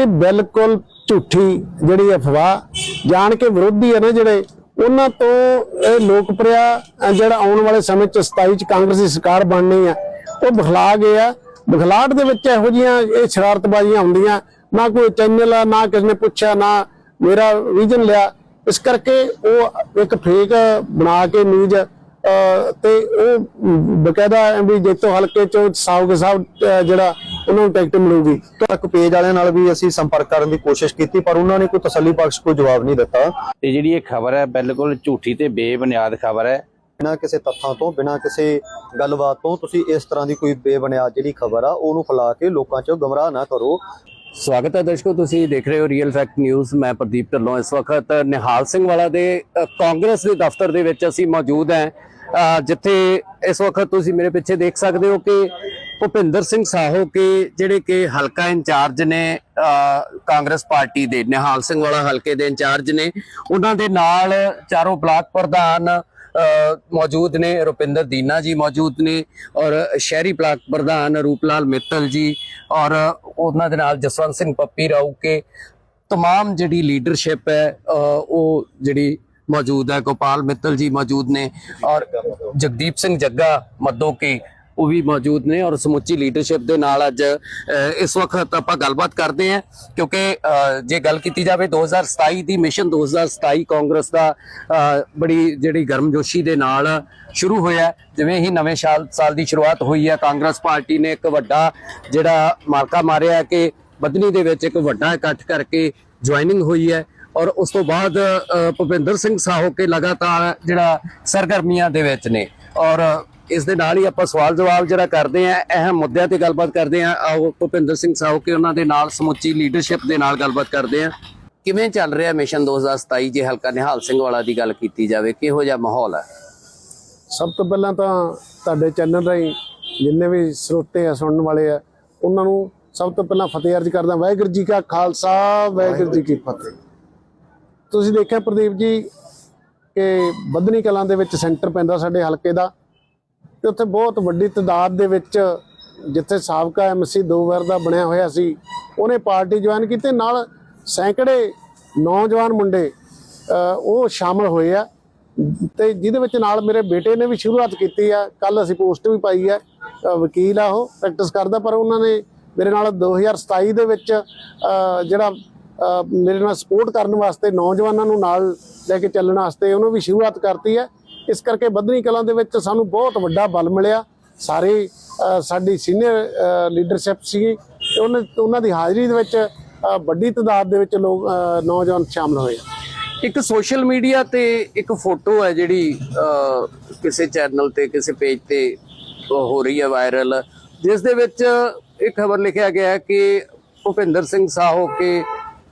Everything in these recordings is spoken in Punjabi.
ਇਹ ਬਿਲਕੁਲ ਝੂਠੀ ਜਿਹੜੀ ਅਫਵਾਹ ਜਾਣ ਕੇ ਵਿਰੋਧੀ ਹੈ ਨਾ ਜਿਹੜੇ, ਉਹਨਾਂ ਤੋਂ ਇਹ ਲੋਕਪ੍ਰਿਆ ਜਿਹੜਾ ਆਉਣ ਵਾਲੇ ਸਮੇਂ ਚ 27 ਚ ਕਾਂਗਰਸ ਦੀ ਸਰਕਾਰ ਬਣਨੀ ਆ, ਉਹ ਬਖਲਾ ਗਏ ਆ। ਬਖਲਾਟ ਦੇ ਵਿੱਚ ਇਹੋ ਜੀਆਂ ਇਹ ਸ਼ਰਾਰਤਬਾਜ਼ੀਆਂ ਹੁੰਦੀਆਂ, ਨਾ ਕੋਈ ਚੈਨਲ ਆ, ਨਾ ਕਿਸੇ ਨੇ ਪੁੱਛਿਆ, ਨਾ ਮੇਰਾ ਵਿਜ਼ਨ ਲਿਆ। ਇਸ ਕਰਕੇ ਉਹ ਇੱਕ ਫੇਕ ਬਣਾ ਕੇ ਨਿਊਜ਼ ਤੇ ਉਹ ਬਕਾਇਦਾ ਵੀ ਜੇਤੋ ਹਲਕੇ ਚੋਂ ਸਾਊ ਸਾਹਿਬ ਜਿਹੜਾ ਉਹਨਾਂ ਨੂੰ ਟਿਕਟ ਮਿਲੂਗੀ ਤੱਕ ਪੇਜ ਵਾਲਿਆਂ ਨਾਲ ਵੀ ਅਸੀਂ ਸੰਪਰਕ ਕਰਨ ਦੀ ਕੋਸ਼ਿਸ਼ ਕੀਤੀ ਪਰ ਉਹਨਾਂ ਨੇ ਕੋਈ ਤਸੱਲੀ ਬਖਸ਼ ਕੋਈ ਜਵਾਬ ਨਹੀਂ ਦਿੱਤਾ। ਤੇ ਜਿਹੜੀ ਇਹ ਖਬਰ ਹੈ ਬਿਲਕੁਲ ਝੂਠੀ ਤੇ ਬੇਬੁਨਿਆਦ ਖਬਰ ਹੈ। ਬਿਨਾਂ ਕਿਸੇ ਤੱਥਾਂ ਤੋਂ ਬਿਨਾਂ ਕਿਸੇ ਗੱਲਬਾਤ ਤੋਂ ਤੁਸੀਂ ਇਸ ਤਰ੍ਹਾਂ ਦੀ ਕੋਈ ਬੇਬੁਨਿਆਦ ਜਿਹੜੀ ਖਬਰ ਆ ਉਹਨੂੰ ਫੈਲਾ ਕੇ ਲੋਕਾਂ 'ਚ ਗਮਰਾਹ ਨਾ ਕਰੋ। ਸਵਾਗਤ ਹੈ ਦਰਸ਼ਕੋ ਤੁਸੀਂ ਦੇਖ ਰਹੇ ਹੋ ਰੀਅਲ ਫੈਕਟ ਨਿਊਜ਼ ਮੈਂ ਪ੍ਰਦੀਪ ਢੱਲੋਂ ਇਸ ਵਕਤ ਨਿਹਾਲ ਸਿੰਘ ਵਾਲਾ ਦੇ ਕਾਂਗਰਸ ਦੇ ਦਫ਼ਤਰ ਦੇ ਵਿੱਚ ਅਸੀਂ ਮੌਜੂਦ ਹਾਂ। ਜਿੱਥੇ ਇਸ ਵਕਤ ਤੁਸੀਂ ਮੇਰੇ ਪਿੱਛੇ ਦੇਖ ਸਕਦੇ ਹੋ ਕਿ ਭੁਪਿੰਦਰ ਸਿੰਘ ਸਾਹੋ ਕੇ ਜਿਹੜੇ ਕਿ ਹਲਕਾ ਇੰਚਾਰਜ ਨੇ ਅ, ਕਾਂਗਰਸ ਪਾਰਟੀ ਦੇ ਨਿਹਾਲ ਸਿੰਘ ਵਾਲਾ ਹਲਕੇ ਦੇ ਇੰਚਾਰਜ ਨੇ ਉਹਨਾਂ ਦੇ ਨਾਲ ਚਾਰੋਂ ਬਲਾਕ ਪ੍ਰਧਾਨ ਅ, ਮੌਜੂਦ ਨੇ ਰੁਪਿੰਦਰ ਦੀਨਾ ਜੀ ਮੌਜੂਦ ਨੇ ਔਰ ਸ਼ਹਿਰੀ ਬਲਾਕ ਪ੍ਰਧਾਨ ਰੂਪਲਾਲ ਮਿੱਤਲ ਜੀ ਔਰ ਉਹਨਾਂ ਦੇ ਨਾਲ ਜਸਵੰਤ ਸਿੰਘ ਪੱਪੀ ਰਾਊ ਕੇ तमाम ਜਿਹੜੀ ਲੀਡਰਸ਼ਿਪ ਹੈ ਅ, ਉਹ ਜਿਹੜੀ ਮੌਜੂਦ ਹੈ ਗੋਪਾਲ ਮਿੱਤਲ ਜੀ ਮੌਜੂਦ ਨੇ ਔਰ ਜਗਦੀਪ ਸਿੰਘ ਜੱਗਾ ਮੱਦੋ ਕੇ ਉਹ ਵੀ ਮੌਜੂਦ ਨੇ ਔਰ ਸਮੁੱਚੀ ਲੀਡਰਸ਼ਿਪ ਦੇ ਨਾਲ ਅੱਜ ਅ, ਇਸ ਵਕਤ ਆਪਾਂ ਗੱਲਬਾਤ ਕਰਦੇ ਹਾਂ ਕਿਉਂਕਿ ਅ, ਜੇ ਗੱਲ ਕੀਤੀ ਜਾਵੇ 2027 ਦੀ ਮਿਸ਼ਨ 2027 ਕਾਂਗਰਸ ਦਾ ਅ, ਬੜੀ ਜਿਹੜੀ ਗਰਮਜੋਸ਼ੀ ਦੇ ਨਾਲ ਸ਼ੁਰੂ ਹੋਇਆ ਹੈ। ਜਿਵੇਂ ਹੀ ਨਵੇਂ ਸਾਲ ਸਾਲ ਦੀ ਸ਼ੁਰੂਆਤ ਹੋਈ ਹੈ ਕਾਂਗਰਸ ਪਾਰਟੀ ਨੇ ਇੱਕ ਵੱਡਾ ਜਿਹੜਾ ਮਾਰਕਾ ਮਾਰਿਆ ਹੈ ਕਿ ਬਦਨੀ ਦੇ ਵਿੱਚ ਇੱਕ ਵੱਡਾ ਇਕੱਠ ਕਰਕੇ ਜੁਆਇਨਿੰਗ ਹੋਈ ਹੈ ਔਰ ਉਸ ਤੋਂ ਬਾਅਦ ਭੁਪਿੰਦਰ ਸਿੰਘ ਸਾਹੋ ਕੇ ਲਗਾਤਾਰ ਜਿਹੜਾ ਸਰਗਰਮੀਆਂ ਦੇ ਵਿੱਚ ਨੇ। ਔਰ ਇਸ ਦੇ ਨਾਲ ਹੀ ਆਪਾਂ ਸਵਾਲ ਜਵਾਬ ਜਿਹੜਾ ਕਰਦੇ ਆ ਅਹਿਮ ਮੁੱਦਿਆਂ ਤੇ ਗੱਲਬਾਤ ਕਰਦੇ ਆ ਆਓ ਭੁਪਿੰਦਰ ਸਿੰਘ ਸਾਹੋ ਕੇ ਉਹਨਾਂ ਦੇ ਨਾਲ ਸਮੁੱਚੀ ਲੀਡਰਸ਼ਿਪ ਦੇ ਨਾਲ ਗੱਲਬਾਤ ਕਰਦੇ ਆ ਕਿਵੇਂ ਚੱਲ ਰਿਹਾ ਮਿਸ਼ਨ 2027 ਜੇ ਹਲਕਾ ਨਿਹਾਲ ਸਿੰਘ ਵਾਲਾ ਦੀ ਗੱਲ ਕੀਤੀ ਜਾਵੇ, ਕਿਹੋ ਜਿਹਾ ਮਾਹੌਲ ਹੈ? ਸਭ ਤੋਂ ਪਹਿਲਾਂ ਤਾਂ ਤੁਹਾਡੇ ਚੈਨਲ ਰਾਹੀਂ ਜਿੰਨੇ ਵੀ ਸਰੋਤੇ ਆ, ਸੁਣਨ ਵਾਲੇ ਆ, ਉਹਨਾਂ ਨੂੰ ਸਭ ਤੋਂ ਪਹਿਲਾਂ ਫਤਿਹ ਅਰਜ ਕਰਦਾ, ਵਾਹਿਗੁਰੂ ਜੀ ਕਾ ਖਾਲਸਾ, ਵਾਹਿਗੁਰੂ ਜੀ ਕੀ ਫਤਿਹ। ਤੁਸੀਂ ਦੇਖਿਆ ਪ੍ਰਦੀਪ ਜੀ ਕਿ ਬੱਧਨੀ ਕਲਾਂ ਦੇ ਵਿੱਚ ਸੈਂਟਰ ਪੈਂਦਾ ਸਾਡੇ ਹਲਕੇ ਦਾ ਤੇ ਉੱਥੇ ਬਹੁਤ ਵੱਡੀ ਤਾਦਾਦ ਦੇ ਵਿੱਚ ਜਿੱਥੇ ਸਾਬਕਾ ਐਮਸੀ ਦੋ ਵਾਰ ਦਾ ਬਣਿਆ ਹੋਇਆ ਸੀ, ਉਹਨੇ ਪਾਰਟੀ ਜੁਆਇਨ ਕੀਤੀ, ਨਾਲ ਸੈਂਕੜੇ ਨੌਜਵਾਨ ਮੁੰਡੇ ਉਹ ਸ਼ਾਮਲ ਹੋਏ ਆ ਤੇ ਜਿਹਦੇ ਵਿੱਚ ਨਾਲ ਮੇਰੇ ਬੇਟੇ ਨੇ ਵੀ ਸ਼ੁਰੂਆਤ ਕੀਤੀ ਆ ਕੱਲ ਅਸੀਂ ਪੋਸਟ ਵੀ ਪਾਈ ਆ ਵਕੀਲ ਆ ਉਹ, ਪ੍ਰੈਕਟਿਸ ਕਰਦਾ, ਪਰ ਉਹਨਾਂ ਨੇ ਮੇਰੇ ਨਾਲ 2027 ਦੇ ਵਿੱਚ ਜਿਹੜਾ ਮੇਰੇ ਨਾਲ ਸਪੋਰਟ ਕਰਨ ਵਾਸਤੇ ਨੌਜਵਾਨਾਂ ਨੂੰ ਨਾਲ ਲੈ ਕੇ ਚੱਲਣ ਵਾਸਤੇ ਉਹਨੂੰ ਵੀ ਸ਼ੁਰੂਆਤ ਕਰਤੀ ਹੈ। ਇਸ ਕਰਕੇ ਬੱਧਨੀ ਕਲਾਂ ਦੇ ਵਿੱਚ ਸਾਨੂੰ ਬਹੁਤ ਵੱਡਾ ਬਲ ਮਿਲਿਆ। ਸਾਰੇ ਸਾਡੀ ਸੀਨੀਅਰ ਲੀਡਰਸ਼ਿਪ ਸੀਗੀ ਉਹਨਾਂ ਉਹਨਾਂ ਦੀ ਹਾਜ਼ਰੀ ਦੇ ਵਿੱਚ ਵੱਡੀ ਤਾਦਾਦ ਦੇ ਵਿੱਚ ਲੋਕ ਨੌਜਵਾਨ ਸ਼ਾਮਲ ਹੋਏ। ਇੱਕ ਸੋਸ਼ਲ ਮੀਡੀਆ ਤੇ ਇੱਕ ਫੋਟੋ ਹੈ ਜਿਹੜੀ ਕਿਸੇ ਚੈਨਲ ਤੇ, ਕਿਸੇ ਪੇਜ ਤੇ ਹੋ ਰਹੀ ਹੈ ਵਾਇਰਲ ਜਿਸ ਦੇ ਵਿੱਚ ਇਹ ਖਬਰ ਲਿਖਿਆ ਗਿਆ ਹੈ ਕਿ ਭੁਪਿੰਦਰ ਸਿੰਘ ਸਾਹੋ ਕੇ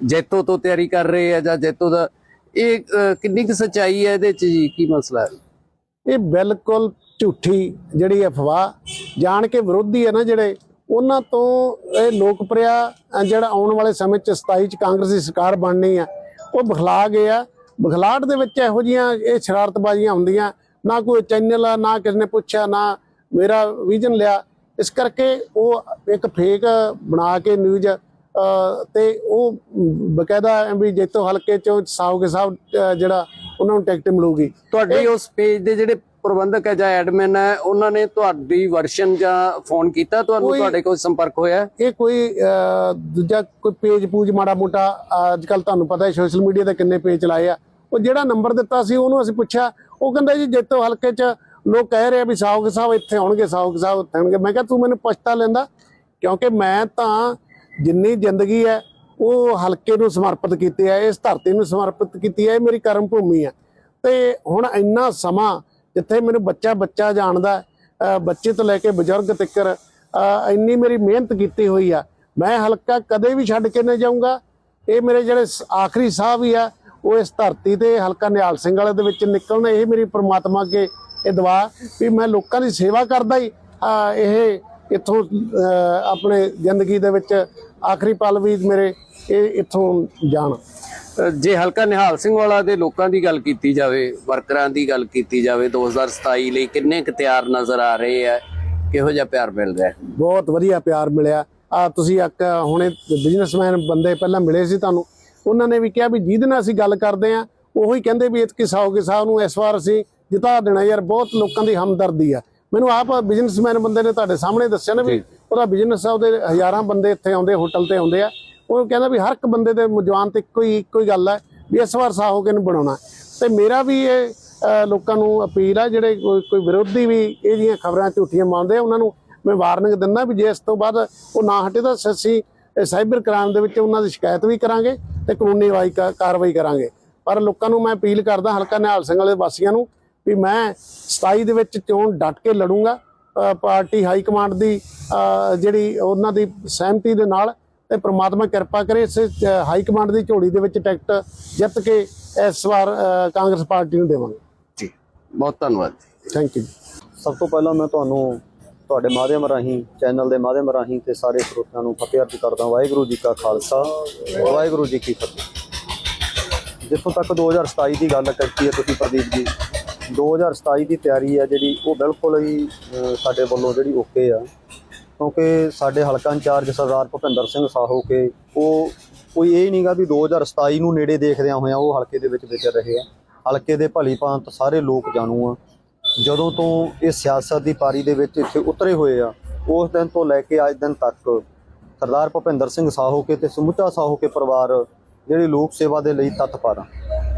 ਜੈਤੋ ਤੋਂ ਤਿਆਰੀ ਕਰ ਰਹੇ ਆ ਜਾਂ ਜੈਤੋ ਦਾ, ਇਹ ਕਿੰਨੀ ਕੁ ਸੱਚਾਈ ਹੈ ਇਹਦੇ ਚ ਜੀ? ਕੀ ਮਸਲਾ ਹੈ? ਇਹ ਬਿਲਕੁਲ ਝੂਠੀ ਜਿਹੜੀ ਅਫਵਾਹ, ਜਾਣ ਕੇ ਵਿਰੋਧੀ ਹੈ ਨਾ ਜਿਹੜੇ, ਉਹਨਾਂ ਤੋਂ ਇਹ ਲੋਕਪ੍ਰਿਆ, ਅਹ, ਜਿਹੜਾ ਆਉਣ ਵਾਲੇ ਸਮੇਂ ਚ 27 ਚ ਕਾਂਗਰਸ ਦੀ ਸਰਕਾਰ ਬਣਨੀ ਆ, ਉਹ ਬਖਲਾ ਗਏ ਆ। ਬਖਲਾਟ ਦੇ ਵਿੱਚ ਇਹੋ ਜੀਆਂ ਇਹ ਸ਼ਰਾਰਤਬਾਜ਼ੀਆਂ ਹੁੰਦੀਆਂ, ਨਾ ਕੋਈ ਚੈਨਲ ਆ, ਨਾ ਕਿਸੇ ਨੇ ਪੁੱਛਿਆ, ਨਾ ਮੇਰਾ ਵਿਜ਼ਨ ਲਿਆ। ਇਸ ਕਰਕੇ ਉਹ ਇੱਕ ਫੇਕ ਬਣਾ ਕੇ ਨਿਊਜ਼ ਤੇ ਉਹ ਬਕਾਇਦਾ ਵੀ ਜੇਤੋ ਹਲਕੇ ਚੋਂ ਸਾਊਗੇ ਸਾਹਿਬ ਜਿਹੜਾ ਉਹਨਾਂ ਨੂੰ ਟਿਕਟ ਮਿਲੂਗੀ। ਤੁਹਾਡੀ ਉਸ ਪੇਜ ਦੇ ਜਿਹੜੇ ਪ੍ਰਬੰਧਕ ਹੈ ਜਾਂ ਐਡਮਿਨ ਹੈ ਉਹਨਾਂ ਨੇ ਤੁਹਾਡੀ ਵਰਸ਼ਨ ਜਾਂ ਫੋਨ ਕੀਤਾ? ਤੁਹਾਨੂੰ ਤੁਹਾਡੇ ਕੋਲ ਸੰਪਰਕ ਹੋਇਆ ਇਹ ਕੋਈ ਦੂਜਾ ਕੋਈ ਪੇਜ ਪੂਜ ਮਾੜਾ ਮੋਟਾ ਅੱਜ ਕੱਲ ਤੁਹਾਨੂੰ ਪਤਾ ਹੈ ਸੋਸ਼ਲ ਮੀਡੀਆ ਤੇ ਕਿੰਨੇ ਪੇਜ ਚਲਾਏ ਆ। ਉਹ ਜਿਹੜਾ ਨੰਬਰ ਦਿੱਤਾ ਸੀ ਉਹਨੂੰ ਅਸੀਂ ਪੁੱਛਿਆ ਉਹ ਕਹਿੰਦਾ ਜੀ ਜੇਤੋ ਹਲਕੇ 'ਚ ਲੋਕ ਕਹਿ ਰਹੇ ਆ ਵੀ ਸਾਊਗ ਸਾਹਿਬ ਇੱਥੇ ਆਉਣਗੇ ਸਾਊਗ ਸਾਹਿਬ ਇੱਥੇ ਆਉਣਗੇ। ਮੈਂ ਕਿਹਾ ਤੂੰ ਮੈਨੂੰ ਪੁੱਛਤਾ ਲੈਂਦਾ ਕਿਉਂਕਿ ਮੈਂ ਤਾਂ ਜਿੰਨੀ ਜ਼ਿੰਦਗੀ ਹੈ, ਉਹ ਹਲਕੇ ਨੂੰ ਸਮਰਪਿਤ ਕੀਤੀ ਹੈ, ਇਸ ਧਰਤੀ ਨੂੰ ਸਮਰਪਿਤ ਕੀਤੀ ਹੈ, ਇਹ ਮੇਰੀ ਕਰਮ ਭੂਮੀ ਹੈ। ਤੇ ਹੁਣ ਇੰਨਾ ਸਮਾਂ ਜਿੱਥੇ ਮੈਨੂੰ ਬੱਚਾ ਬੱਚਾ ਜਾਣਦਾ ਬੱਚੇ ਤੋਂ ਲੈ ਕੇ ਬਜ਼ੁਰਗ ਤੱਕਰ ਇੰਨੀ ਮੇਰੀ ਮਿਹਨਤ ਕੀਤੀ ਹੋਈ ਆ, ਮੈਂ ਹਲਕਾ ਕਦੇ ਵੀ ਛੱਡ ਕੇ ਨਹੀਂ ਜਾਊਂਗਾ। ਇਹ ਮੇਰੇ ਜਿਹੜੇ ਸ- ਆਖਰੀ ਸਾਹ ਵੀ ਆ, ਉਹ ਇਸ ਧਰਤੀ ਤੇ ਹਲਕਾ ਨਿਹਾਲ ਸਿੰਘ ਵਾਲੇ ਦੇ ਵਿੱਚ ਨਿਕਲਣ, ਇਹ ਮੇਰੀ ਪ੍ਰਮਾਤਮਾ ਅੱਗੇ ਇਹ ਦੁਆ ਵੀ ਮੈਂ ਲੋਕਾਂ ਦੀ ਸੇਵਾ ਕਰਦਾ ਹੀ ਇਹ ਇੱਥੋਂ ਆਪਣੇ ਜ਼ਿੰਦਗੀ ਦੇ ਵਿੱਚ ਆਖਰੀ ਪਲ ਵੀ ਮੇਰੇ ਇਹ ਇੱਥੋਂ ਜਾਣ। ਜੇ ਹਲਕਾ ਨਿਹਾਲ ਸਿੰਘ ਵਾਲਾ ਦੇ ਲੋਕਾਂ ਦੀ ਗੱਲ ਕੀਤੀ ਜਾਵੇ ਵਰਕਰਾਂ ਦੀ ਗੱਲ ਕੀਤੀ ਜਾਵੇ 2027 ਲਈ ਕਿੰਨੇ ਕੁ ਤਿਆਰ ਨਜ਼ਰ ਆ ਰਹੇ ਆ? ਕਿਹੋ ਜਿਹਾ ਪਿਆਰ ਮਿਲ ਰਿਹਾ? ਬਹੁਤ ਵਧੀਆ ਪਿਆਰ ਮਿਲਿਆ। ਆ ਤੁਸੀਂ ਇੱਕ ਹੁਣੇ ਬਿਜ਼ਨਸਮੈਨ ਬੰਦੇ ਪਹਿਲਾਂ ਮਿਲੇ ਸੀ ਤੁਹਾਨੂੰ। ਉਹਨਾਂ ਨੇ ਵੀ ਕਿਹਾ ਵੀ ਜਿਹਦੇ ਨਾਲ ਅਸੀਂ ਗੱਲ ਕਰਦੇ ਆ ਉਹੀ ਕਹਿੰਦੇ ਵੀ ਇਤਕੀ ਸਾਹੋਗੇ ਸਾਹਿਬ ਨੂੰ ਇਸ ਵਾਰ ਅਸੀਂ ਜਿਤਾ ਦੇਣਾ। ਯਾਰ ਬਹੁਤ ਲੋਕਾਂ ਦੀ ਹਮਦਰਦੀ ਆ। ਮੈਨੂੰ ਆਪ ਬਿਜ਼ਨਸਮੈਨ ਬੰਦੇ ਨੇ ਤੁਹਾਡੇ ਸਾਹਮਣੇ ਦੱਸਿਆ ਨਾ ਵੀ ਉਹਦਾ ਬਿਜ਼ਨਸ ਆ ਉਹਦੇ ਹਜ਼ਾਰਾਂ ਬੰਦੇ ਇੱਥੇ ਆਉਂਦੇ ਹੋਟਲ ਤੇ ਆਉਂਦੇ ਆ। ਉਹ ਕਹਿੰਦਾ ਵੀ ਹਰ ਇੱਕ ਬੰਦੇ ਦੇ ਜਵਾਨ ਤੇ ਇੱਕੋ ਹੀ ਇੱਕੋ ਹੀ ਗੱਲ ਹੈ ਵੀ ਇਸ ਵਾਰ ਸਾਹੋਗੇ ਨੂੰ ਬਣਾਉਣਾ। ਤੇ ਮੇਰਾ ਵੀ ਇਹ ਲੋਕਾਂ ਨੂੰ ਅਪੀਲ ਆ ਜਿਹੜੇ ਕੋਈ ਕੋਈ ਵਿਰੋਧੀ ਵੀ ਇਹ ਜੀਆਂ ਖਬਰਾਂ ਝੂਠੀਆਂ ਮੰਨਦੇ ਆ ਉਹਨਾਂ ਨੂੰ ਮੈਂ ਵਾਰਨਿੰਗ ਦਿੰਦਾ ਵੀ ਜੇ ਇਸ ਤੋਂ ਬਾਅਦ ਉਹ ਨਾ ਹਟੇ ਤਾਂ ਅਸੀਂ ਸਾਈਬਰ ਕ੍ਰਾਈਮ ਦੇ ਵਿੱਚ ਉਹਨਾਂ ਦੀ ਸ਼ਿਕਾਇਤ ਵੀ ਕਰਾਂਗੇ ਤੇ ਕਾਨੂੰਨੀ ਵਾਈ ਕਾ- ਕਾਰਵਾਈ ਕਰਾਂਗੇ। ਪਰ ਲੋਕਾਂ ਨੂੰ ਮੈਂ ਅਪੀਲ ਕਰਦਾ ਹਲਕਾ ਨਿਹਾਲ ਸਿੰਘ ਵਾਲੇ ਵਾਸੀਆਂ ਨੂੰ ਵੀ ਮੈਂ 27 ਦੇ ਵਿੱਚ ਚੋਣ ਡਟ ਕੇ ਲੜੂੰਗਾ ਪਾਰਟੀ ਹਾਈ ਕਮਾਂਡ ਦੀ ਜਿਹੜੀ ਉਹਨਾਂ ਦੀ ਸਹਿਮਤੀ ਦੇ ਨਾਲ ਤੇ ਪ੍ਰਮਾਤਮਾ ਕਿਰਪਾ ਕਰੇ ਇਸ ਹਾਈ ਕਮਾਂਡ ਦੀ ਝੋਲੀ ਦੇ ਵਿੱਚ ਟਿਕਟ ਜਿੱਤ ਕੇ ਇਸ ਵਾਰ ਕਾਂਗਰਸ ਪਾਰਟੀ ਨੂੰ ਦੇਵਾਂਗੇ। ਜੀ ਬਹੁਤ ਧੰਨਵਾਦ ਥੈਂਕ ਯੂ ਥੈਂਕ ਯੂ ਸਭ ਤੋਂ ਪਹਿਲਾਂ ਮੈਂ ਤੁਹਾਨੂੰ ਤੁਹਾਡੇ ਮਾਧਿਅਮ ਰਾਹੀਂ ਚੈਨਲ ਦੇ ਮਾਧਿਅਮ ਰਾਹੀਂ ਤੇ ਸਾਰੇ ਸਰੋਤਿਆਂ ਨੂੰ ਫਤਿਹ ਅਰਜ਼ ਕਰਦਾ ਵਾਹਿਗੁਰੂ ਜੀ ਕਾ ਖਾਲਸਾ ਵਾਹਿਗੁਰੂ ਜੀ ਕੀ ਫਤਿਹ। ਜਿੱਥੋਂ ਤੱਕ 2027 ਦੀ ਗੱਲ ਕੀਤੀ ਹੈ ਤੁਸੀਂ ਪ੍ਰਦੀਪ ਜੀ 2027 ਦੀ ਤਿਆਰੀ ਆ ਜਿਹੜੀ, ਉਹ ਬਿਲਕੁਲ ਹੀ ਸਾਡੇ ਵੱਲੋਂ ਜਿਹੜੀ ਓਕੇ ਆ। ਕਿਉਂਕਿ ਸਾਡੇ ਹਲਕਾ ਇੰਚਾਰਜ ਸਰਦਾਰ ਭੁਪਿੰਦਰ ਸਿੰਘ ਸਾਹੋ ਕੇ, ਉਹ ਕੋਈ ਇਹ ਨਹੀਂਗਾ ਵੀ 2027 ਨੂੰ ਨੇੜੇ ਦੇਖਦਿਆਂ ਹੋਇਆਂ ਉਹ ਹਲਕੇ ਦੇ ਵਿੱਚ ਵਿਚਰ ਰਹੇ ਆ। ਹਲਕੇ ਦੇ ਭਲੀ ਭਾਂਤ ਸਾਰੇ ਲੋਕ ਜਾਣੂ ਆ। ਜਦੋਂ ਤੋਂ ਇਹ ਸਿਆਸਤ ਦੀ ਪਾਰੀ ਦੇ ਵਿੱਚ ਇੱਥੇ ਉਤਰੇ ਹੋਏ ਆ, ਉਸ ਦਿਨ ਤੋਂ ਲੈ ਕੇ ਅੱਜ ਦਿਨ ਤੱਕ ਸਰਦਾਰ ਭੁਪਿੰਦਰ ਸਿੰਘ ਸਾਹੋ ਕੇ ਤੇ ਸਮੁੱਚਾ ਸਾਹੋਕੇ ਪਰਿਵਾਰ ਜਿਹੜੇ ਲੋਕ ਸੇਵਾ ਦੇ ਲਈ ਤਤਪਰ ਆ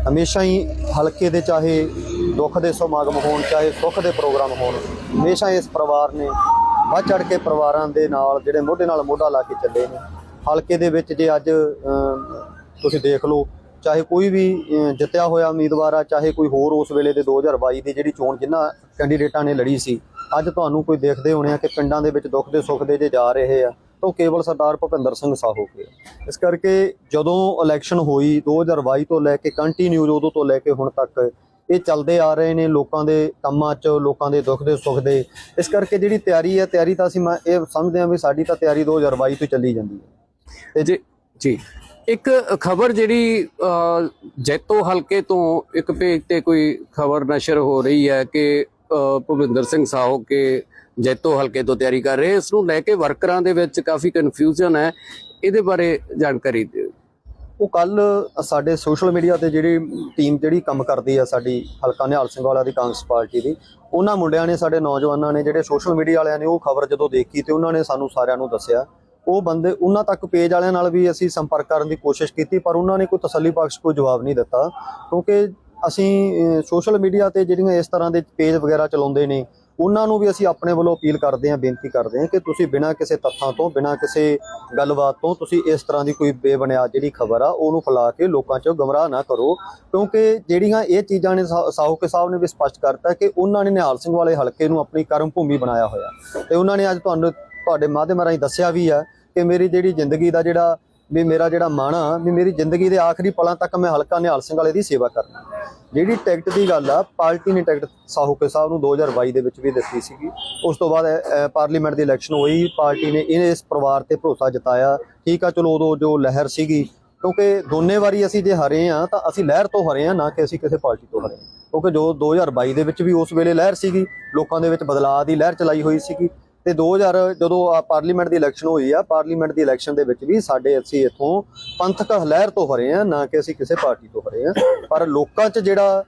ਹਮੇਸ਼ਾ ਹੀ ਹਲਕੇ ਦੇ ਚਾਹੇ ਦੁੱਖ ਦੇ ਸਮਾਗਮ ਹੋਣ, ਚਾਹੇ ਸੁੱਖ ਦੇ ਪ੍ਰੋਗਰਾਮ ਹੋਣ, ਹਮੇਸ਼ਾ ਇਸ ਪਰਿਵਾਰ ਨੇ ਵੱਧ ਚੜ ਕੇ ਪਰਿਵਾਰਾਂ ਦੇ ਨਾਲ, ਜਿਹੜੇ ਮੋਢੇ ਨਾਲ ਮੋਢਾ ਲਾ ਕੇ ਚੱਲੇ ਨੇ। ਹਲਕੇ ਦੇ ਵਿੱਚ ਜੇ ਅੱਜ ਤੁਸੀਂ ਦੇਖ ਲਓ, ਚਾਹੇ ਕੋਈ ਵੀ ਜਿੱਤਿਆ ਹੋਇਆ ਉਮੀਦਵਾਰ ਆ, ਚਾਹੇ ਕੋਈ ਹੋਰ ਉਸ ਵੇਲੇ ਦੇ 2022 ਦੀ ਜਿਹੜੀ ਚੋਣ ਜਿਨ੍ਹਾਂ ਕੈਂਡੀਡੇਟਾਂ ਨੇ ਲੜੀ ਸੀ, ਅੱਜ ਤੁਹਾਨੂੰ ਕੋਈ ਦੇਖਦੇ ਹੋਣੇ ਆ ਕਿ ਪਿੰਡਾਂ ਦੇ ਵਿੱਚ ਦੁੱਖ ਦੇ ਸੁੱਖ ਦੇ ਜੇ ਜਾ ਰਹੇ ਆ, ਤਾਂ ਉਹ ਕੇਵਲ ਸਰਦਾਰ ਭੁਪਿੰਦਰ ਸਿੰਘ ਸਾਹੋ ਕੇ ਇਸ ਕਰਕੇ ਜਦੋਂ ਇਲੈਕਸ਼ਨ ਹੋਈ 2022 ਤੋਂ ਲੈ ਕੇ ਕੰਟੀਨਿਊ ਉਦੋਂ ਤੋਂ ਲੈ ਕੇ ਹੁਣ ਤੱਕ ਇਹ ਚੱਲਦੇ ਆ ਰਹੇ ਨੇ ਲੋਕਾਂ ਦੇ ਕੰਮਾਂ 'ਚ, ਲੋਕਾਂ ਦੇ ਦੁੱਖ ਦੇ ਸੁੱਖ ਦੇ। ਇਸ ਕਰਕੇ ਜਿਹੜੀ ਤਿਆਰੀ ਹੈ, ਤਿਆਰੀ ਤਾਂ ਅਸੀਂ ਮੈਂ ਇਹ ਸਮਝਦੇ ਹਾਂ ਵੀ ਸਾਡੀ ਤਾਂ ਤਿਆਰੀ 2022 ਤੋਂ ਚੱਲੀ ਜਾਂਦੀ ਹੈ। ਤੇ ਜੀ ਜੀ। ਇੱਕ ਖਬਰ ਜਿਹੜੀ ਜੈਤੋ ਹਲਕੇ ਤੋਂ ਇੱਕ ਪੇਜ ਤੇ ਕੋਈ ਖਬਰ ਨਸ਼ਰ ਹੋ ਰਹੀ ਹੈ ਕਿ ਭੁਪਿੰਦਰ ਸਿੰਘ ਸਾਹੋ ਕੇ ਜੈਤੋ ਹਲਕੇ ਤੋਂ ਤਿਆਰੀ ਕਰ ਰਹੇ। ਇਸ ਨੂੰ ਲੈ ਕੇ ਵਰਕਰਾਂ ਦੇ ਵਿੱਚ ਕਾਫੀ ਕਨਫਿਊਜ਼ਨ ਹੈ। ਇਹਦੇ ਬਾਰੇ ਜਾਣਕਾਰੀ ਦਿਓ। ਉਹ ਕੱਲ ਸਾਡੇ ਸੋਸ਼ਲ ਮੀਡੀਆ ਤੇ ਜਿਹੜੀ ਟੀਮ ਜਿਹੜੀ ਕੰਮ ਕਰਦੀ ਆ ਸਾਡੀ ਹਲਕਾ ਨਿਹਾਲ ਸਿੰਘ ਵਾਲਾ ਦੀ ਕਾਂਗਰਸ ਪਾਰਟੀ ਦੀ, ਉਹਨਾਂ ਮੁੰਡਿਆਂ ਨੇ, ਸਾਡੇ ਨੌਜਵਾਨਾਂ ਨੇ ਜਿਹੜੇ ਸੋਸ਼ਲ ਮੀਡੀਆ ਵਾਲਿਆਂ ਨੇ ਉਹ ਖਬਰ ਜਦੋਂ ਦੇਖੀ ਤੇ ਉਹਨਾਂ ਨੇ ਸਾਨੂੰ ਸਾਰਿਆਂ ਨੂੰ ਦੱਸਿਆ। ਉਹ ਬੰਦੇ, ਉਹਨਾਂ ਤੱਕ ਪੇਜ ਵਾਲਿਆਂ ਨਾਲ ਵੀ ਅਸੀਂ ਸੰਪਰਕ ਕਰਨ ਦੀ ਕੋਸ਼ਿਸ਼ ਕੀਤੀ, ਪਰ ਉਹਨਾਂ ਨੇ ਕੋਈ ਤਸੱਲੀ ਬਖਸ਼, ਕੋਈ ਜਵਾਬ ਨਹੀਂ ਦਿੱਤਾ। ਕਿਉਂਕਿ ਅਸੀਂ ਸੋਸ਼ਲ ਮੀਡੀਆ ਤੇ ਜਿਹੜੀਆਂ ਇਸ ਤਰ੍ਹਾਂ ਦੇ ਪੇਜ ਵਗੈਰਾ ਚਲਾਉਂਦੇ ਨੇ ਉਹਨਾਂ ਨੂੰ ਵੀ ਅਸੀਂ ਆਪਣੇ ਵੱਲੋਂ ਅਪੀਲ ਕਰਦੇ ਹਾਂ, ਬੇਨਤੀ ਕਰਦੇ ਹਾਂ ਕਿ ਤੁਸੀਂ ਬਿਨਾਂ ਕਿਸੇ ਤੱਥਾਂ ਤੋਂ, ਬਿਨਾਂ ਕਿਸੇ ਗੱਲਬਾਤ ਤੋਂ ਤੁਸੀਂ ਇਸ ਤਰ੍ਹਾਂ ਦੀ ਕੋਈ ਬੇਬੁਨਿਆਦ ਜਿਹੜੀ ਖਬਰ ਆ, ਉਹਨੂੰ ਫੈਲਾ ਕੇ ਲੋਕਾਂ 'ਚ ਗਮਰਾਹ ਨਾ ਕਰੋ। ਕਿਉਂਕਿ ਜਿਹੜੀਆਂ ਇਹ ਚੀਜ਼ਾਂ ਨੇ ਸਾ- ਸਾਹੂਕੇ ਸਾਹਿਬ ਨੇ ਵੀ ਸਪਸ਼ਟ ਕਰਤਾ ਕਿ ਉਹਨਾਂ ਨੇ ਨਿਹਾਲ ਸਿੰਘ ਵਾਲੇ ਹਲਕੇ ਨੂੰ ਆਪਣੀ ਕਰਮ ਭੂਮੀ ਬਣਾਇਆ ਹੋਇਆ। ਤੇ ਉਹਨਾਂ ਨੇ ਅੱਜ ਤੁਹਾਨੂੰ ਤੁਹਾਡੇ ਮਾਧਿਅਮ ਰਾਹੀਂ ਦੱਸਿਆ ਵੀ ਆ ਕਿ ਮੇਰੀ ਜਿਹੜੀ ਜ਼ਿੰਦਗੀ ਦਾ ਜਿਹੜਾ ਵੀ ਮੇਰਾ ਜਿਹੜਾ ਮਨ ਆ ਵੀ ਮੇਰੀ ਜ਼ਿੰਦਗੀ ਦੇ ਆਖਰੀ ਪਲਾਂ ਤੱਕ ਮੈਂ ਹਲਕਾ ਨਿਹਾਲ ਸਿੰਘ ਵਾਲੇ ਦੀ ਸੇਵਾ ਕਰਨਾ। ਜਿਹੜੀ ਟਿਕਟ ਦੀ ਗੱਲ ਆ, ਪਾਰਟੀ ਨੇ ਟਿਕਟ ਸਾਹੂਕੇ ਸਾਹਿਬ ਨੂੰ 2022 ਦੇ ਵਿੱਚ ਵੀ ਦਿੱਤੀ ਸੀਗੀ। ਉਸ ਤੋਂ ਬਾਅਦ ਪਾਰਲੀਮੈਂਟ ਦੀ ਇਲੈਕਸ਼ਨ ਹੋਈ, ਪਾਰਟੀ ਨੇ ਇਹ ਇਸ ਪਰਿਵਾਰ ਤੇ ਭਰੋਸਾ ਜਤਾਇਆ। ਠੀਕ ਆ, ਚਲੋ ਉਦੋਂ ਜੋ ਲਹਿਰ ਸੀਗੀ, ਕਿਉਂਕਿ ਦੋਨੇ ਵਾਰੀ ਅਸੀਂ ਜੇ ਹਰੇ ਆ, ਤਾਂ ਅਸੀਂ ਲਹਿਰ ਤੋਂ ਹਰੇ ਆ, ਨਾ ਕਿ ਅਸੀਂ ਕਿਸੇ ਪਾਰਟੀ ਤੋਂ ਹਰੇ ਕਿਉਂਕਿ ਜੋ 2022 ਦੇ ਵਿੱਚ ਵੀ ਉਸ ਵੇਲੇ ਲਹਿਰ ਸੀਗੀ, ਲੋਕਾਂ ਦੇ ਵਿੱਚ ਬਦਲਾਅ ਦੀ ਲਹਿਰ ਚਲਾਈ ਹੋਈ ਸੀਗੀ। ਤੇ 2000 ਜਦੋਂ ਆ ਪਾਰਲੀਮੈਂਟ ਦੀ ਇਲੈਕਸ਼ਨ ਹੋਈ ਆ ਪਾਰਲੀਮੈਂਟ ਦੀ ਇਲੈਕਸ਼ਨ ਦੇ ਵਿੱਚ ਵੀ ਸਾਡੇ ਅਸੀਂ ਇੱਥੋਂ ਪੰਥਕ ਲਹਿਰ ਤੋਂ ਹਰੇ ਆ ਨਾ ਕਿ ਅਸੀਂ ਕਿਸੇ ਪਾਰਟੀ ਤੋਂ ਹਰੇ ਆ ਪਰ ਲੋਕਾਂ 'ਚ ਜਿਹੜਾ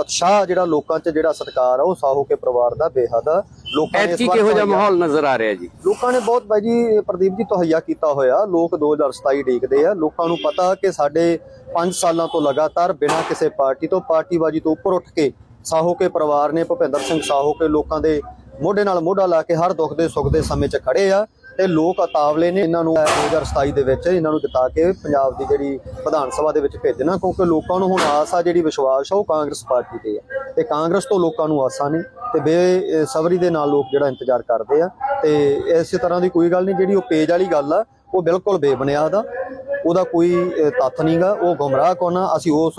ਉਤਸ਼ਾਹ ਜਿਹੜਾ ਲੋਕਾਂ 'ਚ ਜਿਹੜਾ ਸਤਿਕਾਰ ਆ ਉਹ ਸਾਹੋ ਕੇ ਪਰਿਵਾਰ ਦਾ ਬੇਹੱਦ। ਲੋਕਾਂ ਨੇ ਇਸ ਵਾਰ ਕਿਹੋ ਜਿਹਾ ਮਾਹੌਲ ਨਜ਼ਰ ਆ ਰਿਹਾ ਜੀ? ਲੋਕਾਂ ਨੇ ਬਹੁਤ ਬਾਈ ਜੀ ਪ੍ਰਦੀਪ ਜੀ ਤਹਈਆ ਕੀਤਾ ਹੋਇਆ। ਲੋਕ 2027 ਡੀਕਦੇ ਆ। ਲੋਕਾਂ ਨੂੰ ਪਤਾ ਕਿ ਸਾਡੇ 5 ਸਾਲਾਂ ਤੋਂ ਲਗਾਤਾਰ ਬਿਨਾਂ ਕਿਸੇ ਪਾਰਟੀ ਤੋਂ ਪਾਰਟੀਬਾਜੀ ਤੋਂ ਉੱਪਰ ਉੱਠ ਕੇ ਸਾਹੋ ਕੇ ਪਰਿਵਾਰ ਨੇ ਭੁਪਿੰਦਰ ਸਿੰਘ ਸਾਹੋ ਕੇ ਲੋਕਾਂ ਦੇ ਮੋਢੇ ਨਾਲ ਮੋਢਾ ਲਾ ਕੇ ਹਰ ਦੁੱਖ ਦੇ ਸੁੱਖ ਦੇ ਸਮੇਂ 'ਚ ਖੜੇ ਆ ਤੇ ਲੋਕ ਅਤਾਵਲੇ ਨੇ ਇਹਨਾਂ ਨੂੰ 2027 ਦੇ ਵਿੱਚ ਇਹਨਾਂ ਨੂੰ ਜਿਤਾ ਕੇ ਪੰਜਾਬ ਦੀ ਜਿਹੜੀ ਵਿਧਾਨ ਸਭਾ ਦੇ ਵਿੱਚ ਭੇਜਣਾ ਕਿਉਂਕਿ ਲੋਕਾਂ ਨੂੰ ਹੁਣ ਆਸ ਆ ਜਿਹੜੀ ਵਿਸ਼ਵਾਸ ਆ ਉਹ ਕਾਂਗਰਸ ਪਾਰਟੀ ਤੇ ਆ। ਤੇ ਕਾਂਗਰਸ ਤੋਂ ਲੋਕਾਂ ਨੂੰ ਆਸਾਂ ਨੇ ਤੇ ਬੇਸਬਰੀ ਦੇ ਨਾਲ ਲੋਕ ਜਿਹੜਾ ਇੰਤਜ਼ਾਰ ਕਰਦੇ ਆ। ਤੇ ਇਸੇ ਤਰ੍ਹਾਂ ਦੀ ਕੋਈ ਗੱਲ ਨਹੀਂ ਜਿਹੜੀ ਉਹ ਪੇਜ ਵਾਲੀ ਗੱਲ ਆ ਉਹ ਬਿਲਕੁਲ ਬੇਬੁਨਿਆਦ ਆ। ਉਹਦਾ ਕੋਈ ਅ, ਤੱਥ ਨਹੀਂਗਾ ਉਹ ਗੁੰਮਰਾਹ ਕੋਨਾ ਅਸੀਂ ਉਸ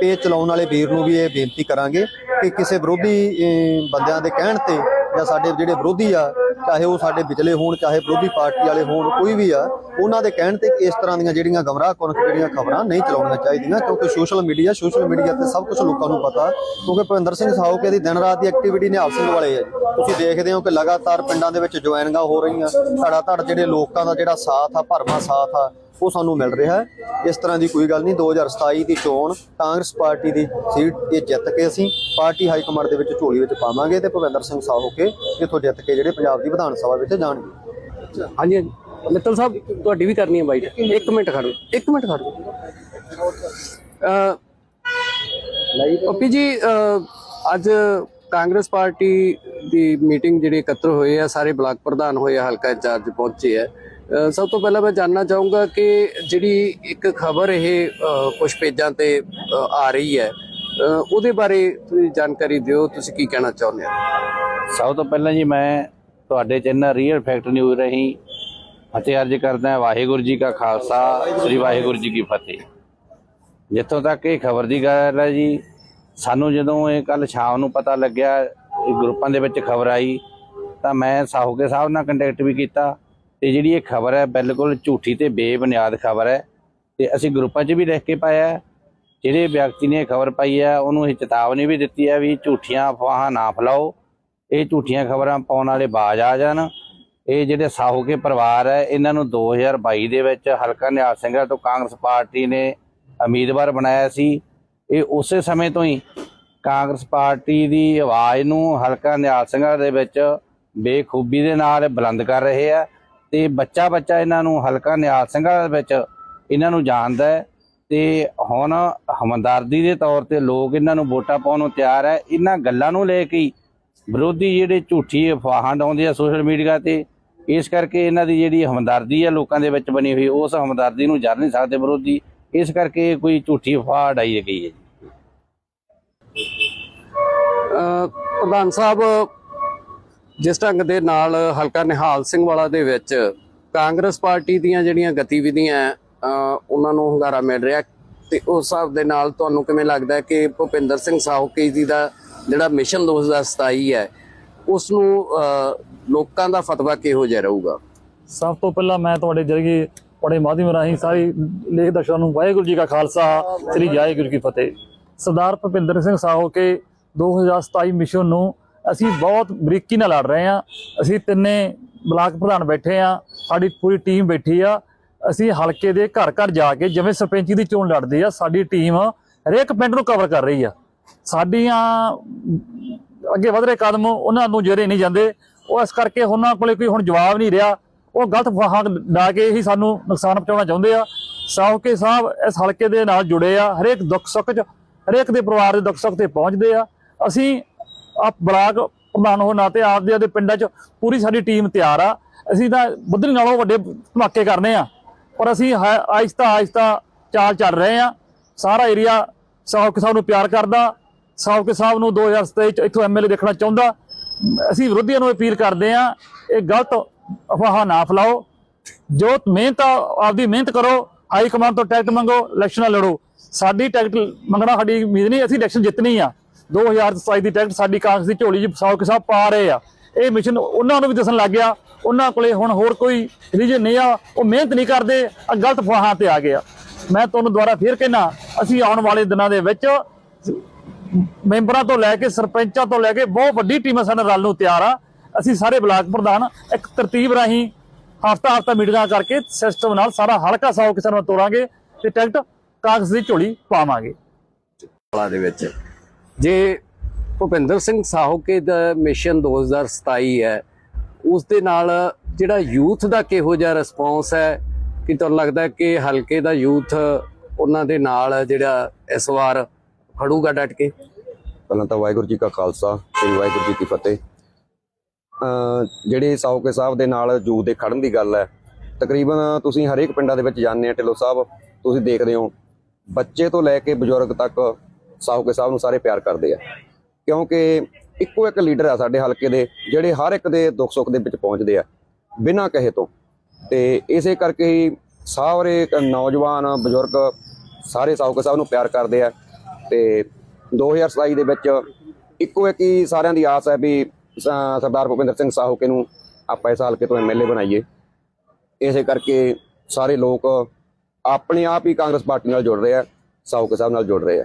ਪੇਜ ਚਲਾਉਣ ਵਾਲੇ ਵੀਰ ਨੂੰ ਵੀ ਇਹ ਬੇਨਤੀ ਕਰਾਂਗੇ ਕਿ ਕਿਸੇ ਵਿਰੋਧੀ ਬੰਦਿਆਂ ਦੇ ਕਹਿਣ ਤੇ ਜਾਂ ਸਾਡੇ ਜਿਹੜੇ ਵਿਰੋਧੀ ਆ, ਚਾਹੇ ਉਹ ਸਾਡੇ ਵਿਚਲੇ ਹੋਣ, ਚਾਹੇ ਵਿਰੋਧੀ ਪਾਰਟੀ ਵਾਲੇ ਹੋਣ, ਕੋਈ ਵੀ ਆ, ਉਹਨਾਂ ਦੇ ਕਹਿਣ ਤੇ ਇਸ ਤਰ੍ਹਾਂ ਦੀਆਂ ਜਿਹੜੀਆਂ ਗਮਰਾਹ ਕੁਨ ਜਿਹੜੀਆਂ ਖਬਰਾਂ ਨਹੀਂ ਚਲਾਉਣੀਆਂ ਚਾਹੀਦੀਆਂ, ਕਿਉਂਕਿ ਸੋਸ਼ਲ ਮੀਡੀਆ ਸੋਸ਼ਲ ਮੀਡੀਆ ਤੇ ਸਭ ਕੁਝ ਲੋਕਾਂ ਨੂੰ ਪਤਾ, ਕਿਉਂਕਿ ਭਵਿੰਦਰ ਸਿੰਘ ਸਾਹੋਕੇ ਦੀ ਦਿਨ ਰਾਤ ਦੀ ਐਕਟੀਵਿਟੀ ਨਿਹਾਲ ਸਿੰਘ ਵਾਲੇ ਆ। ਤੁਸੀਂ ਦੇਖਦੇ ਹੋ ਕਿ ਲਗਾਤਾਰ ਪਿੰਡਾਂ ਦੇ ਵਿੱਚ ਜੁਆਇਨਿੰਗਾਂ ਹੋ ਰਹੀਆਂ ਧੜਾ ਧੜ ਜਿਹੜੇ ਲੋਕਾਂ ਦਾ ਜਿਹੜਾ ਸਾਥ ਆ ਭਰਮਾ ਸਾਥ ਆ ਉਹ ਸਾਨੂੰ ਮਿਲ ਰਿਹਾ ਹੈ। ਇਸ ਤਰ੍ਹਾਂ ਦੀ ਕੋਈ ਗੱਲ ਨਹੀਂ 2027 ਦੀ ਚੋਣ, ਕਾਂਗਰਸ ਪਾਰਟੀ ਦੀ ਸੀਟ ਇਹ ਜਿੱਤ ਕੇ ਅਸੀਂ ਪਾਰਟੀ ਹਾਈ ਕਮਾਂਡ ਦੇ ਵਿੱਚ ਝੋਲੀ ਵਿੱਚ ਪਾਵਾਂਗੇ ਤੇ ਭੁਪਿੰਦਰ ਸਿੰਘ ਸਾਹਿਬ ਹੋ ਕੇ ਇੱਥੋਂ ਜਿੱਤ ਕੇ ਜਿਹੜੇ ਪੰਜਾਬ ਦੀ ਵਿਧਾਨ ਸਭਾ ਵਿੱਚ ਜਾਣਗੇ। ਹਾਂਜੀ ਹਾਂਜੀ। ਮਿੱਤਲ ਸਾਹਿਬ, ਤੁਹਾਡੀ ਵੀ ਕਰਨੀ ਹੈ ਬਾਈਟ ਇੱਕ ਮਿੰਟ ਖੜੋ ਇੱਕ ਮਿੰਟ ਖੜੋ ਅ ਪੱਪੀ ਜੀ ਅੱਜ ਕਾਂਗਰਸ ਪਾਰਟੀ ਦੀ ਮੀਟਿੰਗ ਜਿਹੜੀ ਇਕੱਤਰ ਹੋਏ ਹੈ, ਸਾਰੇ ਬਲਾਕ ਪ੍ਰਧਾਨ ਹੋਏ ਆ, ਹਲਕਾ ਇੰਚਾਰਜ ਪਹੁੰਚੇ ਹੈ ਸਭ ਤੋਂ ਪਹਿਲਾਂ ਮੈਂ ਜਾਨਣਾ ਚਾਹੂੰਗਾ ਕਿ ਜਿਹੜੀ ਇੱਕ ਖਬਰ ਇਹ ਕੁਝ ਪੇਜਾਂ ਤੇ ਆ ਰਹੀ ਹੈ ਉਹਦੇ ਬਾਰੇ ਤੁਸੀਂ ਜਾਣਕਾਰੀ ਦਿਓ, ਤੁਸੀਂ ਕੀ ਕਹਿਣਾ ਚਾਹੁੰਦੇ ਹੋ? ਸਭ ਤੋਂ ਪਹਿਲਾਂ ਜੀ ਮੈਂ ਤੁਹਾਡੇ ਚੈਨਲ ਰੀਅਲ ਫੈਕਟ ਨਿਊਜ਼ ਰਹੀ ਫਤਿਹ ਅਰਜ ਕਰਦਾ ਵਾਹਿਗੁਰੂ ਜੀ ਕਾ ਖਾਲਸਾ, ਸ੍ਰੀ ਵਾਹਿਗੁਰੂ ਜੀ ਕੀ ਫਤਿਹ। ਜਿੱਥੋਂ ਤੱਕ ਇਹ ਖਬਰ ਦੀ ਗੱਲ ਹੈ ਜੀ, ਸਾਨੂੰ ਜਦੋਂ ਇਹ ਕੱਲ ਸ਼ਾਮ ਨੂੰ ਪਤਾ ਲੱਗਿਆ, ਇਹ ਗਰੁੱਪਾਂ ਦੇ ਵਿੱਚ ਖਬਰ ਆਈ, ਤਾਂ ਮੈਂ ਸਾਹੋਕੇ ਸਾਹਿਬ ਨਾਲ ਕੰਟੈਕਟ ਵੀ ਕੀਤਾ। ਤੇ ਜਿਹੜੀ ਇਹ ਖਬਰ ਹੈ ਬਿਲਕੁਲ ਝੂਠੀ ਤੇ ਬੇਬੁਨਿਆਦ ਖਬਰ ਹੈ ਤੇ ਅਸੀਂ ਗਰੁੱਪਾਂ 'ਚ ਵੀ ਲਿਖ ਕੇ ਪਾਇਆ ਜਿਹੜੇ ਵਿਅਕਤੀ ਨੇ ਖਬਰ ਪਾਈ ਹੈ, ਉਹਨੂੰ ਇਹ ਚੇਤਾਵਨੀ ਵੀ ਦਿੱਤੀ ਹੈ ਵੀ ਝੂਠੀਆਂ ਅਫਵਾਹਾਂ ਨਾ ਫੈਲਾਓ। ਇਹ ਝੂਠੀਆਂ ਖਬਰਾਂ ਪਾਉਣ ਵਾਲੇ ਬਾਜ਼ ਆ ਜਾਣ। ਇਹ ਜਿਹੜੇ ਸਾਹੋਕੇ ਪਰਿਵਾਰ ਹੈ, ਇਹਨਾਂ ਨੂੰ 2022 ਦੇ ਵਿੱਚ ਹਲਕਾ ਨਿਹਾਲ ਸਿੰਘਾਂ ਤੋਂ ਕਾਂਗਰਸ ਪਾਰਟੀ ਨੇ ਉਮੀਦਵਾਰ ਬਣਾਇਆ ਸੀ। ਇਹ ਉਸੇ ਸਮੇਂ ਤੋਂ ਹੀ ਕਾਂਗਰਸ ਪਾਰਟੀ ਦੀ ਆਵਾਜ਼ ਨੂੰ ਹਲਕਾ ਨਿਹਾਲ ਸਿੰਘਾਂ ਦੇ ਵਿੱਚ ਬੇਖੂਬੀ ਦੇ ਨਾਲ ਬੁਲੰਦ ਕਰ ਰਹੇ ਆ ਤੇ ਬੱਚਾ ਬੱਚਾ ਇਹਨਾਂ ਨੂੰ ਹਲਕਾ ਨਿਹਾਲ ਸਿੰਘਾਂ ਵਿੱਚ ਇਹਨਾਂ ਨੂੰ ਜਾਣਦਾ ਹੈ। ਤੇ ਹੁਣ ਹਮਦਰਦੀ ਦੇ ਤੌਰ ਤੇ ਲੋਕ ਇਹਨਾਂ ਨੂੰ ਵੋਟਾਂ ਪਾਉਣ ਨੂੰ ਤਿਆਰ ਹੈ। ਇਹਨਾਂ ਗੱਲਾਂ ਨੂੰ ਲੈ ਕੇ ਵਿਰੋਧੀ ਜਿਹੜੇ ਝੂਠੀ ਅਫਵਾਹਾਂ ਡਾਉਂਦੇ ਆ ਸੋਸ਼ਲ ਮੀਡੀਆ ਤੇ, ਇਸ ਕਰਕੇ ਇਹਨਾਂ ਦੀ ਜਿਹੜੀ ਹਮਦਰਦੀ ਹੈ ਲੋਕਾਂ ਦੇ ਵਿੱਚ ਬਣੀ ਹੋਈ, ਉਸ ਹਮਦਰਦੀ ਨੂੰ ਜਰ ਨਹੀਂ ਸਕਦੇ ਵਿਰੋਧੀ। ਇਸ ਕਰਕੇ ਕੋਈ ਝੂਠੀ ਅਫਵਾਹ ਡਾਈ ਗਈ ਹੈ ਜੀ। ਪ੍ਰਧਾਨ ਸਾਹਿਬ ਜਿਸ ਢੰਗ ਦੇ ਨਾਲ ਹਲਕਾ ਨਿਹਾਲ ਸਿੰਘ ਵਾਲਾ ਦੇ ਵਿੱਚ ਕਾਂਗਰਸ ਪਾਰਟੀ ਦੀਆਂ ਜਿਹੜੀਆਂ ਗਤੀਵਿਧੀਆਂ ਉਹਨਾਂ ਨੂੰ ਹੁੰਗਾਰਾ ਮਿਲ ਰਿਹਾ ਤੇ ਉਸ ਹਿਸਾਬ ਦੇ ਨਾਲ ਤੁਹਾਨੂੰ ਕਿਵੇਂ ਲੱਗਦਾ ਹੈ ਕਿ ਭੁਪਿੰਦਰ ਸਿੰਘ ਸਾਹੂਕੇ ਜੀ ਦਾ ਜਿਹੜਾ ਮਿਸ਼ਨ 2027 ਹੈ ਉਸ ਨੂੰ ਲੋਕਾਂ ਦਾ ਫਤਵਾ ਕਿਹੋ ਜਿਹਾ ਰਹੂਗਾ? ਸਭ ਤੋਂ ਪਹਿਲਾਂ ਮੈਂ ਤੁਹਾਡੇ ਜਰੀਏ ਤੁਹਾਡੇ ਮਾਧਿਅਮ ਰਾਹੀਂ ਸਾਰੀ ਲੇਖ ਦਰਸ਼ਕਾਂ ਨੂੰ ਵਾਹਿਗੁਰੂ ਜੀ ਕਾ ਖਾਲਸਾ ਸ੍ਰੀ ਵਾਹਿਗੁਰੂ ਕੀ ਫਤਿਹ। ਸਰਦਾਰ ਭੁਪਿੰਦਰ ਸਿੰਘ ਸਾਹੋ ਕੇ 2027 ਮਿਸ਼ਨ ਨੂੰ ਅਸੀਂ ਬਹੁਤ ਬਰੀਕੀ ਨਾਲ ਲੜ ਰਹੇ ਹਾਂ। ਅਸੀਂ ਤਿੰਨੇ ਬਲਾਕ ਪ੍ਰਧਾਨ ਬੈਠੇ ਆ ਸਾਡੀ ਪੂਰੀ ਟੀਮ ਬੈਠੀ ਆ। ਅਸੀਂ ਹਲਕੇ ਦੇ ਘਰ ਘਰ ਜਾ ਕੇ ਜਿਵੇਂ ਸਰਪੰਚੀ ਦੀ ਚੋਣ ਲੜਦੇ ਆ, ਸਾਡੀ ਟੀਮ ਹਰੇਕ ਪਿੰਡ ਨੂੰ ਕਵਰ ਕਰ ਰਹੀ ਆ। ਸਾਡੀਆਂ ਅੱਗੇ ਵਧ ਰਹੇ ਕਦਮ ਉਹਨਾਂ ਨੂੰ ਜਿਹੜੇ ਨਹੀਂ ਜਾਂਦੇ। ਉਹ ਇਸ ਕਰਕੇ ਉਹਨਾਂ ਕੋਲੇ ਕੋਈ ਹੁਣ ਜਵਾਬ ਨਹੀਂ ਰਿਹਾ। ਉਹ ਗਲਤ ਫਾਹਾਂ ਲਾ ਕੇ ਹੀ ਸਾਨੂੰ ਨੁਕਸਾਨ ਪਹੁੰਚਾਉਣਾ ਚਾਹੁੰਦੇ ਆ। ਸਾਹੋਕੇ ਸਾਹਿਬ ਇਸ ਹਲਕੇ ਦੇ ਨਾਲ ਜੁੜੇ ਆ। ਹਰੇਕ ਦੁੱਖ ਸੁੱਖ 'ਚ, ਹਰੇਕ ਦੇ ਪਰਿਵਾਰ ਦੇ ਦੁੱਖ ਸੁੱਖ ਤੇ ਪਹੁੰਚਦੇ ਆ। ਅਸੀਂ ਆ ਬਲਾਕ ਪ੍ਰਧਾਨ ਹੋ ਨਾਤੇ ਆਪਦੇ ਆਪਦੇ ਪਿੰਡਾਂ 'ਚ ਪੂਰੀ ਸਾਡੀ ਟੀਮ ਤਿਆਰ ਆ। ਅਸੀਂ ਤਾਂ ਬੁੱਧਨੀ ਨਾਲੋਂ ਵੱਡੇ ਧਮਾਕੇ ਕਰਨੇ ਆ। ਪਰ ਅਸੀਂ ਹ- ਆਹਿਸਤਾ ਚਾਲ ਚੱਲ ਰਹੇ ਆ। ਸਾਰਾ ਏਰੀਆ ਸਾਹੋਕੇ ਸਾਹਿਬ ਨੂੰ ਪਿਆਰ ਕਰਦਾ। ਸਾਹੋਕੇ ਸਾਹਿਬ ਨੂੰ 2027 ਚ ਇੱਥੋਂ ਐਮਐਲਏ ਦੇਖਣਾ ਚਾਹੁੰਦਾ। ਅਸੀਂ ਵਿਰੋਧੀਆਂ ਨੂੰ ਅਪੀਲ ਕਰਦੇ ਆ, ਇਹ ਗਲਤ ਅਫਵਾਹਾਂ ਨਾ ਫੈਲਾਓ। ਜੋ ਮਿਹਨਤ ਆਪਦੀ ਮਿਹਨਤ ਕਰੋ। ਹਾਈ ਕਮਾਂਡ ਤੋਂ ਟਿਕਟ ਮੰਗੋ, ਇਲੈਕਸ਼ਨਾਂ ਲੜੋ। ਸਾਡੀ ਟਿਕਟ ਮੰਗਣਾ ਸਾਡੀ ਉਮੀਦ ਨਹੀਂ, ਅਸੀਂ ਇਲੈਕਸ਼ਨ ਜਿੱਤਣੀ ਆ। 2027 ਦੀ ਟਿਕਟ ਸਾਡੀ ਕਾਂਗਰਸ ਦੀ ਝੋਲੀ 'ਚ ਸਾਹੋਕੇ ਸਾਹਿਬ ਪਾ ਰਹੇ ਆ। ਇਹ ਮਿਸ਼ਨ ਉਹਨਾਂ ਨੂੰ ਵੀ ਦੱਸਣ ਲੱਗ ਗਿਆ। ਉਹਨਾਂ ਕੋਲੇ ਹੁਣ ਹੋਰ ਕੋਈ ਰੀਜਨ ਨਹੀਂ ਆ। ਉਹ ਮਿਹਨਤ ਨਹੀਂ ਕਰਦੇ। ਆ ਗਲਤ ਫਾਹਾਂ ਤੇ ਆ ਗਿਆ ਮੈਂ ਤੁਹਾਨੂੰ ਦੁਬਾਰਾ ਫੇਰ ਕਹਿਣਾ ਅਸੀਂ ਆਉਣ ਵਾਲੇ ਦਿਨਾਂ ਦੇ ਵਿੱਚ ਮੈਂਬਰਾਂ ਤੋਂ ਲੈ ਕੇ ਸਰਪੰਚਾਂ ਤੋਂ ਲੈ ਕੇ ਬਹੁਤ ਵੱਡੀ ਟੀਮਾਂ ਸਾਡੇ ਰਲ ਨੂੰ ਤਿਆਰ ਆ। ਅਸੀਂ ਸਾਰੇ ਬਲਾਕ ਪ੍ਰਧਾਨ ਇੱਕ ਤਰਤੀਬ ਰਾਹੀਂ ਹਫਤਾ ਹਫਤਾ ਮੀਟਿੰਗਾਂ ਕਰਕੇ ਸਿਸਟਮ ਨਾਲ ਸਾਰਾ ਹਲਕਾ ਸੌ ਕਿਸਾਨ ਨੂੰ ਤੋੜਾਂਗੇ ਤੇ ਟਿਕਟ ਕਾਗਜ਼ ਦੀ ਝੋਲੀ ਪਾਵਾਂਗੇ। ਦੇ ਵਿੱਚ। ਜੇ ਭੁਪਿੰਦਰ ਸਿੰਘ ਸਾਹੋਕੇ ਦਾ ਮਿਸ਼ਨ 2027 ਹੈ ਉਸ ਦੇ ਨਾਲ ਜਿਹੜਾ ਯੂਥ ਦਾ ਕਿਹੋ ਜਿਹਾ ਰਿਸਪੌਂਸ ਹੈ, ਕਿ ਤੁਹਾਨੂੰ ਲੱਗਦਾ ਕਿ ਹਲਕੇ ਦਾ ਯੂਥ ਉਹਨਾਂ ਦੇ ਨਾਲ ਜਿਹੜਾ ਇਸ ਵਾਰ ਖੜੂਗਾ ਡਟ ਕੇ ਪਹਿਲਾਂ ਤਾਂ ਵਾਹਿਗੁਰੂ ਜੀ ਕਾ ਖਾਲਸਾ ਸ੍ਰੀ ਵਾਹਿਗੁਰੂ ਜੀ ਕੀ ਫਤਿਹ। ਜਿਹੜੇ ਸਾਊਕੇ ਸਾਹਿਬ ਦੇ ਨਾਲ ਜੂ ਦੇ ਖੜਨ ਦੀ ਗੱਲ ਹੈ, ਤਕਰੀਬਨ ਤੁਸੀਂ ਹਰੇਕ ਪਿੰਡਾਂ ਦੇ ਵਿੱਚ ਜਾਂਦੇ ਆ, ਢਿੱਲੋਂ ਸਾਹਿਬ, ਤੁਸੀਂ ਦੇਖਦੇ ਹੋ, ਬੱਚੇ ਤੋਂ ਲੈ ਕੇ ਬਜ਼ੁਰਗ ਤੱਕ ਸਾਊਕੇ ਸਾਹਿਬ ਨੂੰ ਸਾਰੇ ਪਿਆਰ ਕਰਦੇ ਆ। ਕਿਉਂਕਿ ਇੱਕੋ ਇੱਕ ਲੀਡਰ ਆ ਸਾਡੇ ਹਲਕੇ ਦੇ, ਜਿਹੜੇ ਹਰ ਇੱਕ ਦੇ ਦੁੱਖ ਸੁੱਖ ਦੇ ਵਿੱਚ ਪਹੁੰਚਦੇ ਆ, ਬਿਨਾਂ ਕਹੇ ਤੋਂ। ਤੇ ਇਸੇ ਕਰਕੇ ਹੀ ਸਾਰੇ ਨੌਜਵਾਨ, ਬਜ਼ੁਰਗ ਸਾਰੇ ਸਾਊਕੇ ਸਾਹਿਬ ਨੂੰ ਪਿਆਰ ਕਰਦੇ ਆ। ਤੇ 2027 ਦੇ ਵਿੱਚ ਇੱਕੋ ਇੱਕ ਹੀ ਸਾਰਿਆਂ ਦੀ ਆਸ ਹੈ ਵੀ ਸਰਦਾਰ ਭੁਪਿੰਦਰ ਸਿੰਘ ਸਾਹੂਕੇ ਨੂੰ ਆਪਾਂ ਇਸ ਹਲਕੇ ਤੋਂ ਐਮਐਲਏ ਬਣਾਈਏ। ਇਸੇ ਕਰਕੇ ਸਾਰੇ ਲੋਕ ਆਪਣੇ ਆਪ ਹੀ ਕਾਂਗਰਸ ਪਾਰਟੀ ਨਾਲ ਜੁੜ ਰਹੇ ਆ ਸਾਊਕੇ ਸਾਹਿਬ ਨਾਲ ਜੁੜ ਰਹੇ ਆ।